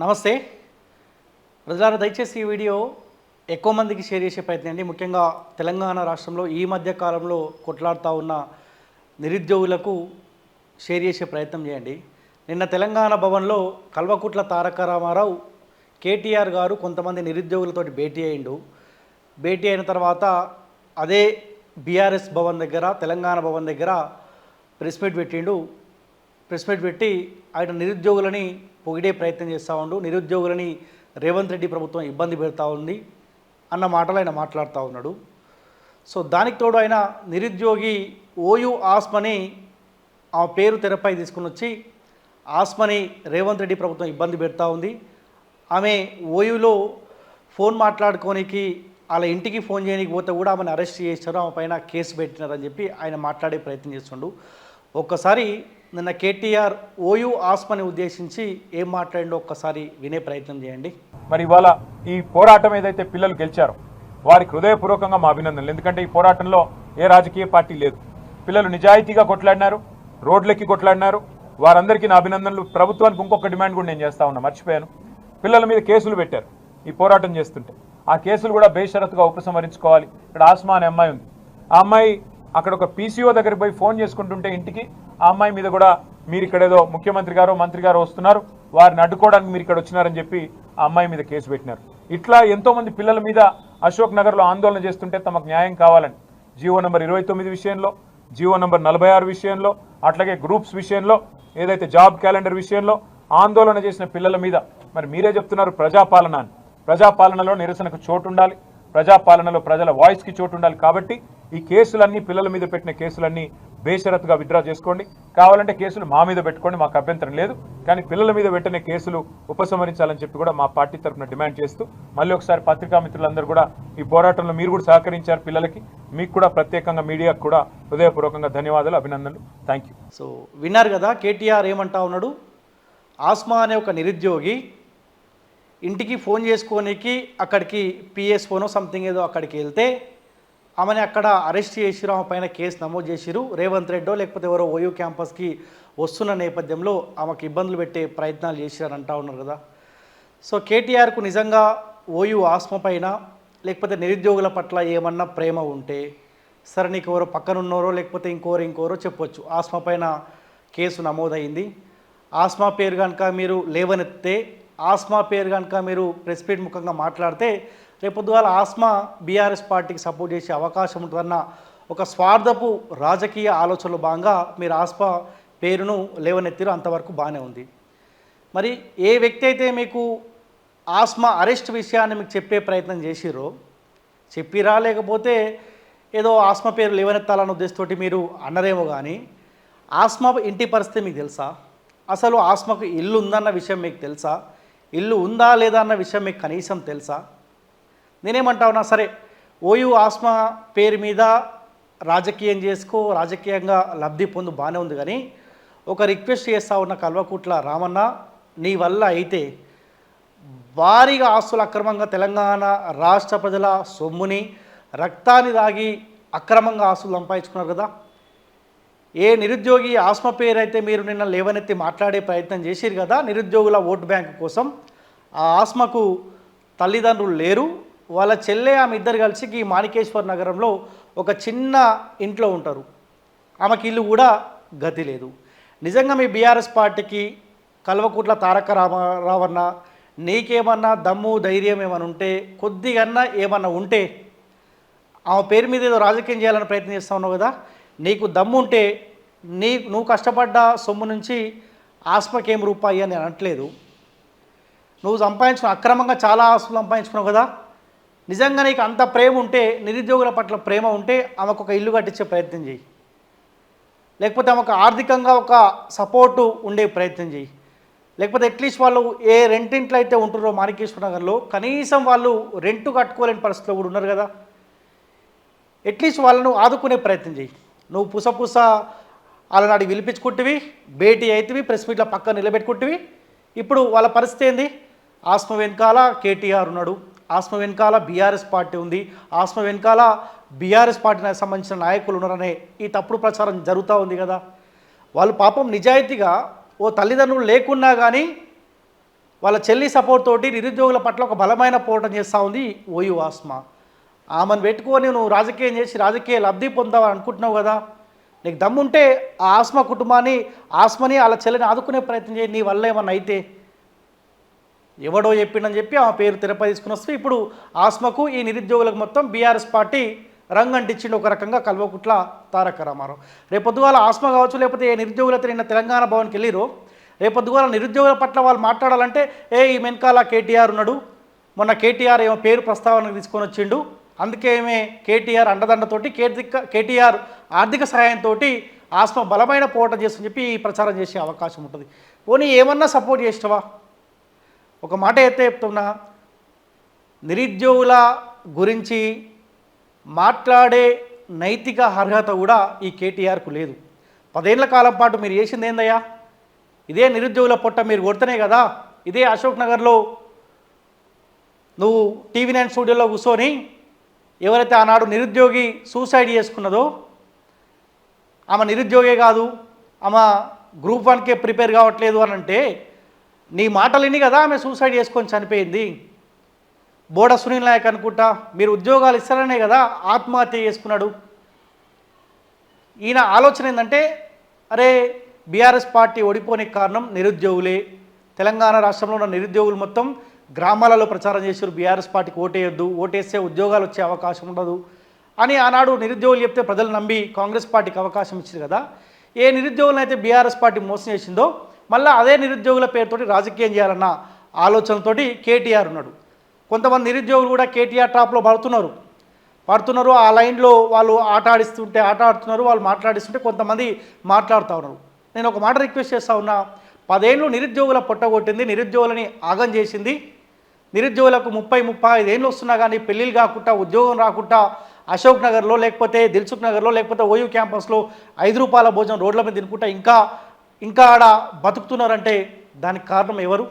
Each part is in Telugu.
నమస్తే. ప్రజలారా దయచేసి ఈ వీడియో ఎక్కువ మందికి షేర్ చేసే ప్రయత్నం అండి ముఖ్యంగా తెలంగాణ రాష్ట్రంలో ఈ మధ్య కాలంలో కొట్లాడుతూ ఉన్న నిరుద్యోగులకు షేర్ చేసే ప్రయత్నం చేయండి. నిన్న తెలంగాణ భవన్లో కల్వకుట్ల తారక రామారావు కేటీఆర్ గారు కొంతమంది నిరుద్యోగులతోటి భేటీ అయిండు. భేటీ అయిన తర్వాత అదే బీఆర్ఎస్ భవన్ దగ్గర తెలంగాణ భవన్ దగ్గర ప్రెస్ మీట్ పెట్టిండు. ప్రెస్ మీట్ పెట్టి ఆయన నిరుద్యోగులని పొగిడే ప్రయత్నం చేస్తూ ఉండు. నిరుద్యోగులని రేవంత్ రెడ్డి ప్రభుత్వం ఇబ్బంది పెడతా ఉంది అన్న మాటలు ఆయన మాట్లాడుతూ ఉన్నాడు. సో దానికి తోడు ఆయన నిరుద్యోగి ఓయు ఆస్మని ఆ పేరు తెరపై తీసుకుని వచ్చి ఆస్మని రేవంత్ రెడ్డి ప్రభుత్వం ఇబ్బంది పెడతా ఉంది. ఆమె ఓయులో ఫోన్ మాట్లాడుకోనికి వాళ్ళ ఇంటికి ఫోన్ చేయడానికి పోతే కూడా ఆమెను అరెస్ట్ చేశారు. ఆమె పైన కేసు పెట్టినారని చెప్పి ఆయన మాట్లాడే ప్రయత్నం చేస్తుండు. ఒక్కసారి నిన్న కేటీఆర్ ఓయూ ఆస్మని ఉద్దేశించి ఏం మాట్లాడిండో ఒక్కసారి వినే ప్రయత్నం చేయండి. మరి ఇవాళ ఈ పోరాటం ఏదైతే పిల్లలు గెలిచారో వారికి హృదయపూర్వకంగా మా అభినందనలు. ఎందుకంటే ఈ పోరాటంలో ఏ రాజకీయ పార్టీ లేదు. పిల్లలు నిజాయితీగా కొట్లాడినారు రోడ్లెక్కి కొట్లాడినారు. వారందరికీ నా అభినందనలు. ప్రభుత్వానికి ఇంకొక డిమాండ్ కూడా నేను చేస్తా ఉన్నా మర్చిపోయాను. పిల్లల మీద కేసులు పెట్టారు ఈ పోరాటం చేస్తుంటే. ఆ కేసులు కూడా బేషరత్తుగా ఉపసంహరించుకోవాలి. ఇక్కడ ఆస్మా అనే అమ్మాయి ఉంది. ఆ అమ్మాయి అక్కడ ఒక పీసీఓ దగ్గరికి పోయి ఫోన్ చేసుకుంటుంటే ఇంటికి ఆ అమ్మాయి మీద కూడా మీరు ఇక్కడ ఏదో ముఖ్యమంత్రి గారు మంత్రి గారు వస్తున్నారు. వారిని అడ్డుకోవడానికి మీరు ఇక్కడ వచ్చినారని చెప్పి ఆ అమ్మాయి మీద కేసు పెట్టినారు. ఇట్లా ఎంతో మంది పిల్లల మీద అశోక్ నగర్లో ఆందోళన చేస్తుంటే తమకు న్యాయం కావాలని జీవో నెంబర్ ఇరవై తొమ్మిది విషయంలో జీవో నెంబర్ నలభై ఆరు విషయంలో అట్లాగే గ్రూప్స్ విషయంలో ఏదైతే జాబ్ క్యాలెండర్ విషయంలో ఆందోళన చేసిన పిల్లల మీద మరి మీరే చెప్తున్నారు ప్రజాపాలన అని. ప్రజాపాలనలో నిరసనకు చోటు ఉండాలి ప్రజాపాలనలో ప్రజల వాయిస్కి చోటు ఉండాలి కాబట్టి ఈ కేసులన్నీ పిల్లల మీద పెట్టిన కేసులన్నీ బేషరత్గా విత్డ్రా చేసుకోండి. కావాలంటే కేసులు మా మీద పెట్టుకోండి మాకు అభ్యంతరం లేదు. కానీ పిల్లల మీద పెట్టనే కేసులు ఉపసంహరించాలని చెప్పి కూడా మా పార్టీ తరఫున డిమాండ్ చేస్తూ మళ్ళీ ఒకసారి పత్రికా మిత్రులందరూ కూడా ఈ పోరాటంలో మీరు కూడా సహకరించారు పిల్లలకి. మీకు కూడా ప్రత్యేకంగా మీడియాకు కూడా హృదయపూర్వకంగా ధన్యవాదాలు అభినందనలు. థ్యాంక్ యూ సో విన్నారు కదా కేటీఆర్ ఏమంటా ఉన్నాడు? ఆస్మా అనే ఒక నిరుద్యోగి ఇంటికి ఫోన్ చేసుకోనికి అక్కడికి పిఎస్ ఫోనో సంథింగ్ ఏదో అక్కడికి వెళ్తే ఆమెని అక్కడ అరెస్ట్ చేసిరు ఆమె పైన కేసు నమోదు చేసిరు. రేవంత్ రెడ్డో లేకపోతే ఎవరో ఓయూ క్యాంపస్కి వస్తున్న నేపథ్యంలో ఆమెకు ఇబ్బందులు పెట్టే ప్రయత్నాలు చేసిరని అంటా ఉన్నారు కదా. సో కేటీఆర్కు నిజంగా ఓయూ ఆస్మ పైన లేకపోతే నిరుద్యోగుల పట్ల ఏమన్నా ప్రేమ ఉంటే సరే నీకు ఎవరో పక్కనున్నారో లేకపోతే ఇంకోరు ఇంకోరో చెప్పొచ్చు. ఆస్మ పైన కేసు నమోదైంది. ఆస్మా పేరు కనుక మీరు లేవనెత్తే ఆస్మా పేరు కనుక మీరు ప్రెస్ మీట్ ముఖంగా మాట్లాడితే రేపొద్దుగాల ఆస్మా బీఆర్ఎస్ పార్టీకి సపోర్ట్ చేసే అవకాశం ఉంటుందన్న ఒక స్వార్థపు రాజకీయ ఆలోచనలో భాగంగా మీరు ఆస్మా పేరును లేవనెత్తిరో అంతవరకు బాగానే ఉంది. మరి ఏ వ్యక్తి అయితే మీకు ఆస్మా అరెస్ట్ విషయాన్ని మీకు చెప్పే ప్రయత్నం చేసిరో చెప్పిరా లేకపోతే ఏదో ఆస్మా పేరు లేవనెత్తాలన్న ఉద్దేశంతో మీరు అన్నరేమో కానీ ఆస్మా ఇంటి పరిస్థితి మీకు తెలుసా? అసలు ఆస్మకు ఇల్లు ఉందన్న విషయం మీకు తెలుసా? ఇల్లు ఉందా లేదా అన్న విషయం మీకు కనీసం తెలుసా? నేనేమంటా ఉన్నా సరే ఓయూ ఆస్మా పేరు మీద రాజకీయం చేసుకో రాజకీయంగా లబ్ధి పొందు బాగానే ఉంది కానీ ఒక రిక్వెస్ట్ చేస్తా ఉన్న కల్వకుట్ల రామన్న నీ వల్ల అయితే భారీగా ఆస్తులు అక్రమంగా తెలంగాణ రాష్ట్ర ప్రజల సొమ్ముని రక్తాన్ని దాగి అక్రమంగా ఆస్తులు సంపాదించుకున్నారు కదా. ఏ నిరుద్యోగి ఆస్మ పేరు అయితే మీరు నిన్న లేవనెత్తి మాట్లాడే ప్రయత్నం చేసిరు కదా నిరుద్యోగుల ఓటు బ్యాంకు కోసం. ఆ ఆస్మకు తల్లిదండ్రులు లేరు వాళ్ళ చెల్లె ఆమె ఇద్దరు కలిసి ఈ మాణికేశ్వర్ నగరంలో ఒక చిన్న ఇంట్లో ఉంటారు. ఆమెకి ఇల్లు కూడా గతి లేదు. నిజంగా మీ బీఆర్ఎస్ పార్టీకి కల్వకుట్ల తారక రామారావన్న నీకేమన్నా దమ్ము ధైర్యం ఏమైనా ఉంటే కొద్దిగన్నా ఏమన్నా ఉంటే ఆమె పేరు మీద ఏదో రాజకీయం చేయాలని ప్రయత్నం చేస్తా ఉన్నావు కదా నీకు దమ్ము ఉంటే నీ నువ్వు కష్టపడ్డ సొమ్ము నుంచి ఆస్మకేం రూపాయి అని నేను అనట్లేదు. నువ్వు సంపాదించుకున్న అక్రమంగా చాలా ఆస్తులు సంపాదించుకున్నావు కదా నిజంగా నీకు అంత ప్రేమ ఉంటే నిరుద్యోగుల పట్ల ప్రేమ ఉంటే ఆమెకు ఒక ఇల్లు కట్టించే ప్రయత్నం చేయి. లేకపోతే ఆమెకు ఆర్థికంగా ఒక సపోర్టు ఉండే ప్రయత్నం చేయి. లేకపోతే అట్లీస్ట్ వాళ్ళు ఏ రెంటింట్లో అయితే ఉంటున్నారో మాణికేశ్వర నగర్లో కనీసం వాళ్ళు రెంటు కట్టుకోలేని పరిస్థితిలో కూడా ఉన్నారు కదా. అట్లీస్ట్ వాళ్ళను ఆదుకునే ప్రయత్నం చేయి. నువ్వు పుసపుస వాళ్ళని అడిగి పిలిపించుకుంటువి భేటీ అవుతుంది ప్రెస్ మీట్లో పక్కన నిలబెట్టుకుంటువి. ఇప్పుడు వాళ్ళ పరిస్థితి ఏంది? ఆస్మ వెనకాల కేటీఆర్ ఉన్నాడు. ఆస్మ వెనకాల బీఆర్ఎస్ పార్టీ ఉంది. ఆస్మ వెనకాల బీఆర్ఎస్ పార్టీకి సంబంధించిన నాయకులు ఉన్నారనే ఈ తప్పుడు ప్రచారం జరుగుతూ ఉంది కదా. వాళ్ళు పాపం నిజాయితీగా ఓ తల్లిదండ్రులు లేకున్నా కానీ వాళ్ళ చెల్లి సపోర్ట్ తోటి నిరుద్యోగుల పట్ల ఒక బలమైన పోరాటం చేస్తూ ఉంది ఓయు ఆస్మ ఆమెను పెట్టుకొని నువ్వు రాజకీయం చేసి రాజకీయ లబ్ధి పొందావని అనుకుంటున్నావు కదా. నీకు దమ్ముంటే ఆ ఆస్మ కుటుంబాన్ని ఆస్మని వాళ్ళ చెల్లిని ఆదుకునే ప్రయత్నం చేయి. నీ వల్ల ఏమన్నా అయితే ఎవడో చెప్పిండని చెప్పి ఆ పేరు తెరపై తీసుకుని వస్తే ఇప్పుడు ఆస్మకు ఈ నిరుద్యోగులకు మొత్తం బీఆర్ఎస్ పార్టీ రంగంటిచ్చిండు ఒక రకంగా కల్వకుట్ల తారక రామారావు. రేపొద్దుగాల ఆస్మ కావచ్చు లేకపోతే ఏ నిరుద్యోగులతో నిన్న తెలంగాణ భవన్కి వెళ్ళిరో రేపొద్దుగాల నిరుద్యోగుల పట్ల వాళ్ళు మాట్లాడాలంటే ఏ ఈ వెనకాల కేటీఆర్ ఉన్నాడు మొన్న కేటీఆర్ ఏమో పేరు ప్రస్తావనకు తీసుకొని వచ్చిండు అందుకే ఏమే కేటీఆర్ అండదండతోటి కేటిక కేటీఆర్ ఆర్థిక సహాయంతో ఆస్మ బలమైన పోరాటం చేస్తుందని చెప్పి ఈ ప్రచారం చేసే అవకాశం ఉంటుంది. పోనీ ఏమన్నా సపోర్ట్ చేసినవా? ఒక మాట అయితే చెప్తున్నా నిరుద్యోగుల గురించి మాట్లాడే నైతిక అర్హత కూడా ఈ కేటీఆర్కు లేదు. పదేళ్ళ కాలం పాటు మీరు చేసింది ఏందయ్యా? ఇదే నిరుద్యోగుల పొట్ట మీరు కొడితేనే కదా ఇదే అశోక్ నగర్లో నువ్వు టీవీ నైన్ స్టూడియోలో కూర్చొని ఎవరైతే ఆనాడు నిరుద్యోగి సూసైడ్ చేసుకున్నదో ఆమె నిరుద్యోగే కాదు ఆమె గ్రూప్ వన్కే ప్రిపేర్ కావట్లేదు అని అంటే నీ మాటలిని కదా ఆమె సూసైడ్ చేసుకొని చనిపోయింది. బోడ సునీల్ నాయక్ అనుకుంటా మీరు ఉద్యోగాలు ఇస్తారనే కదా ఆత్మహత్య చేసుకున్నాడు. ఈయన ఆలోచన ఏంటంటే అరే బీఆర్ఎస్ పార్టీ ఓడిపోనికి కారణం నిరుద్యోగులే. తెలంగాణ రాష్ట్రంలో ఉన్న నిరుద్యోగులు మొత్తం గ్రామాలలో ప్రచారం చేశారు బీఆర్ఎస్ పార్టీకి ఓటేయొద్దు ఓటేస్తే ఉద్యోగాలు వచ్చే అవకాశం ఉండదు అని ఆనాడు నిరుద్యోగులు చెప్తే ప్రజలు నమ్మి కాంగ్రెస్ పార్టీకి అవకాశం ఇచ్చారు కదా. ఏ నిరుద్యోగులను అయితే బీఆర్ఎస్ పార్టీ మోసం చేసిందో మళ్ళీ అదే నిరుద్యోగుల పేరుతోటి రాజకీయం చేయాలన్న ఆలోచనతోటి కేటీఆర్ ఉన్నాడు. కొంతమంది నిరుద్యోగులు కూడా కేటీఆర్ టాప్లో పడుతున్నారు. పడుతున్నారు ఆ లైన్లో వాళ్ళు ఆట ఆడిస్తుంటే ఆట ఆడుతున్నారు వాళ్ళు మాట్లాడిస్తుంటే కొంతమంది మాట్లాడుతూ ఉన్నారు. నేను ఒక మాట రిక్వెస్ట్ చేస్తా ఉన్నా. పదేళ్ళు నిరుద్యోగుల పొట్టగొట్టింది నిరుద్యోగులని ఆగం చేసింది. నిరుద్యోగులకు ముప్పై ముప్పై ఐదేళ్ళు వస్తున్నా కానీ పెళ్ళిళ్ళు కాకుండా ఉద్యోగం రాకుండా అశోక్ నగర్లో లేకపోతే దిల్సుఖ్ నగర్లో లేకపోతే ఓయూ క్యాంపస్లో ఐదు రూపాయల భోజనం రోడ్ల మీద తినుకుంటా ఇంకా ఇంకా ఆడ బతుకుతున్నారంటే దానికి కారణం ఎవరు?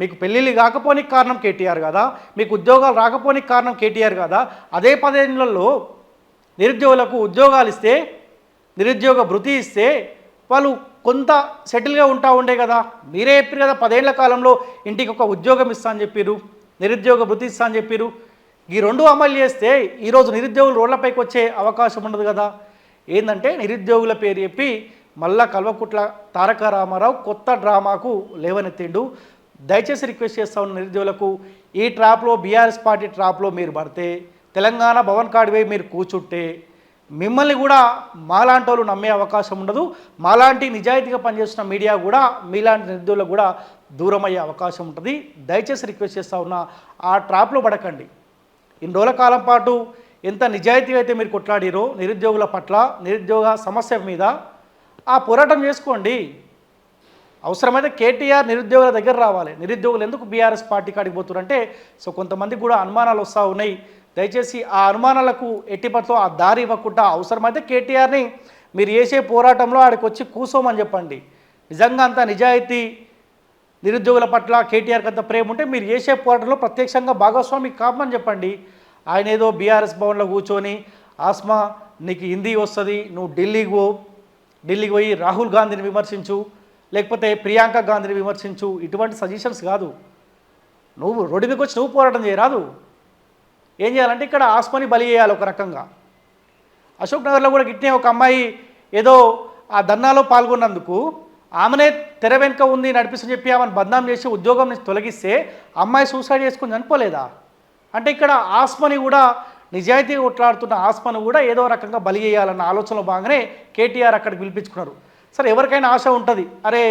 మీకు పెళ్ళిళ్ళు కాకపోనికి కారణం కేటీఆర్ కదా మీకు ఉద్యోగాలు రాకపోనికి కారణం కేటీఆర్ కదా. అదే పదేళ్ళలో నిరుద్యోగులకు ఉద్యోగాలు ఇస్తే నిరుద్యోగ భృతి ఇస్తే వాళ్ళు కొంత సెటిల్గా ఉంటా ఉండే కదా. మీరే చెప్పారు కదా పదేళ్ళ కాలంలో ఇంటికి ఒక ఉద్యోగం ఇస్తా అని చెప్పారు నిరుద్యోగ భృతి ఇస్తా అని చెప్పారు ఈ రెండు అమలు చేస్తే ఈరోజు నిరుద్యోగులు రోడ్లపైకి వచ్చే అవకాశం ఉండదు కదా. ఏంటంటే నిరుద్యోగుల పేరు చెప్పి మళ్ళా కల్వకుట్ల తారక రామారావు కొత్త డ్రామాకు లేవనెత్తిండు. దయచేసి రిక్వెస్ట్ చేస్తా ఉన్న నిరుద్యోగులకు ఈ ట్రాప్లో బీఆర్ఎస్ పార్టీ ట్రాప్లో మీరు పడితే తెలంగాణ భవన్ కాడివై మీరు కూర్చుంటే మిమ్మల్ని కూడా మాలాంటి వాళ్ళు నమ్మే అవకాశం ఉండదు. మాలాంటి నిజాయితీగా పనిచేస్తున్న మీడియా కూడా మీలాంటి నిరుద్యోగులకు కూడా దూరం అయ్యే అవకాశం ఉంటుంది. దయచేసి రిక్వెస్ట్ చేస్తా ఉన్నా ఆ ట్రాప్లో పడకండి. ఇన్ని రోజుల కాలం పాటు ఎంత నిజాయితీగా అయితే మీరు కొట్లాడిరో నిరుద్యోగుల పట్ల నిరుద్యోగ సమస్య మీద ఆ పోరాటం చేసుకోండి. అవసరమైతే కేటీఆర్ నిరుద్యోగుల దగ్గర రావాలి. నిరుద్యోగులు ఎందుకు బీఆర్ఎస్ పార్టీ కాడికి పోతున్నారంటే సో కొంతమందికి కూడా అనుమానాలు వస్తూ ఉన్నాయి. దయచేసి ఆ అనుమానాలకు ఎట్టిపట్లో ఆ దారి ఇవ్వకుండా అవసరమైతే కేటీఆర్ని మీరు చేసే పోరాటంలో ఆడికి వచ్చి కూసోమని చెప్పండి. నిజంగా అంత నిజాయితీ నిరుద్యోగుల పట్ల కేటీఆర్కి అంత ప్రేమ ఉంటే మీరు చేసే పోరాటంలో ప్రత్యక్షంగా భాగస్వామి కామని చెప్పండి. ఆయన ఏదో బీఆర్ఎస్ భవన్లో కూర్చొని ఆస్మా నీకు హిందీ వస్తుంది నువ్వు ఢిల్లీకి పో ఢిల్లీకి పోయి రాహుల్ గాంధీని విమర్శించు లేకపోతే ప్రియాంక గాంధీని విమర్శించు ఇటువంటి సజెషన్స్ కాదు. నువ్వు రోడ్డు మీకు వచ్చి నువ్వు పోరాటం చేయరాదు. ఏం చేయాలంటే ఇక్కడ ఆస్మని బలి చేయాలి ఒక రకంగా. అశోక్ నగర్లో కూడా గిట్నే ఒక అమ్మాయి ఏదో ఆ ధర్నాలో పాల్గొన్నందుకు ఆమెనే తెర వెనుక ఉంది నడిపిస్తని చెప్పి ఆమెను బద్నాం చేసి ఉద్యోగం నుంచి తొలగిస్తే అమ్మాయి సూసైడ్ చేసుకుని చనిపోలేదా? అంటే ఇక్కడ ఆస్మని కూడా నిజాయితీగా కొట్లాడుతున్న ఆస్మను కూడా ఏదో రకంగా బలి చేయాలన్న ఆలోచనలో భాగంగానే కేటీఆర్ అక్కడికి పిలిపించుకున్నారు. సరే ఎవరికైనా ఆశ ఉంటుంది. అరే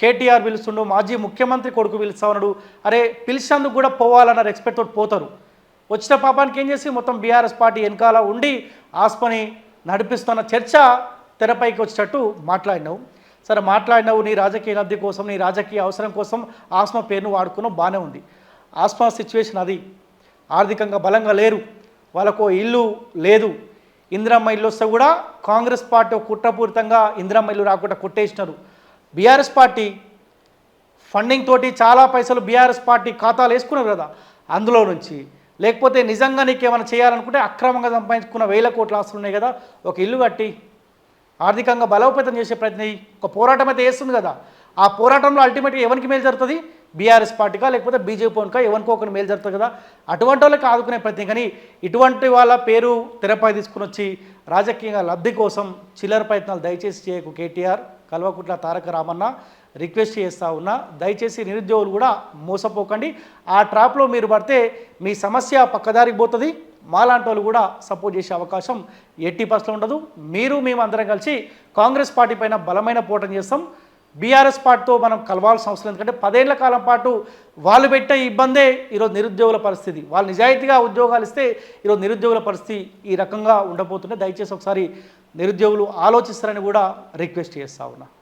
కేటీఆర్ పిలుస్తుండు మాజీ ముఖ్యమంత్రి కొడుకు పిలుస్తా ఉన్నాడు అరే పిలిచినందుకు కూడా పోవాలన్న రెస్పెక్ట్ తోటి పోతారు. వచ్చిన పాపానికి ఏం చేసి మొత్తం బీఆర్ఎస్ పార్టీ వెనకాల ఉండి ఆస్మని నడిపిస్తున్న చర్చ తెరపైకి వచ్చేటట్టు మాట్లాడినావు. సరే మాట్లాడినావు నీ రాజకీయ లబ్ధి కోసం నీ రాజకీయ అవసరం కోసం ఆస్మా పేరును వాడుకున్నావు బాగానే ఉంది. ఆస్మా సిచ్యువేషన్ అది. ఆర్థికంగా బలంగా లేరు. వాళ్ళకు ఇల్లు లేదు. ఇందిరమ్మ ఇల్లు వస్తే కూడా కాంగ్రెస్ పార్టీ కుట్రపూరితంగా ఇందిరమ్మ ఇల్లు రాకుండా కొట్టేసినారు. బీఆర్ఎస్ పార్టీ ఫండింగ్ తోటి చాలా పైసలు బీఆర్ఎస్ పార్టీ ఖాతాలు వేసుకున్నారు కదా అందులో నుంచి. లేకపోతే నిజంగా నీకు ఏమైనా చేయాలనుకుంటే అక్రమంగా సంపాదించుకున్న వేల కోట్ల ఆస్తులు ఉన్నాయి కదా ఒక ఇల్లు కట్టి ఆర్థికంగా బలోపేతం చేసే ప్రయత్నం ఒక పోరాటం అయితే వేస్తుంది కదా. ఆ పోరాటంలో అల్టిమేట్గా ఎవరికి మేలు జరుగుతుంది? బీఆర్ఎస్ పార్టీగా లేకపోతే బీజేపీకా ఎవరికో ఒకరి మేలు జరుగుతుంది కదా. అటువంటి వాళ్ళకి ఆదుకునే ప్రయత్నం. కానీ ఇటువంటి వాళ్ళ పేరు తెరపై తీసుకుని వచ్చి రాజకీయంగా లబ్ధి కోసం చిల్లర ప్రయత్నాలు దయచేసి చేయకు కేటీఆర్. కల్వకుట్ల తారక రామన్న రిక్వెస్ట్ చేస్తూ ఉన్నా. దయచేసి నిరుద్యోగులు కూడా మోసపోకండి. ఆ ట్రాప్లో మీరు పడితే మీ సమస్య పక్కదారికి పోతుంది. మాలాంటి వాళ్ళు కూడా సపోర్ట్ చేసే అవకాశం ఎట్టి పర్సెంట్ ఉండదు. మీరు మేము అందరం కలిసి కాంగ్రెస్ పార్టీ పైన బలమైన పోటం చేస్తాం. బీఆర్ఎస్ పార్టీతో మనం కలవాల్సిన అవసరం ఎందుకంటే పదేళ్ళ కాలం పాటు వాళ్ళు పెట్టే ఇబ్బందే ఈరోజు నిరుద్యోగుల పరిస్థితి. వాళ్ళు నిజాయితీగా ఉద్యోగాలు ఇస్తే ఈరోజు నిరుద్యోగుల పరిస్థితి ఈ రకంగా ఉండబోతుంటే దయచేసి ఒకసారి నిరుద్యోగులు ఆలోచిస్తారని కూడా రిక్వెస్ట్ చేస్తా ఉన్నా.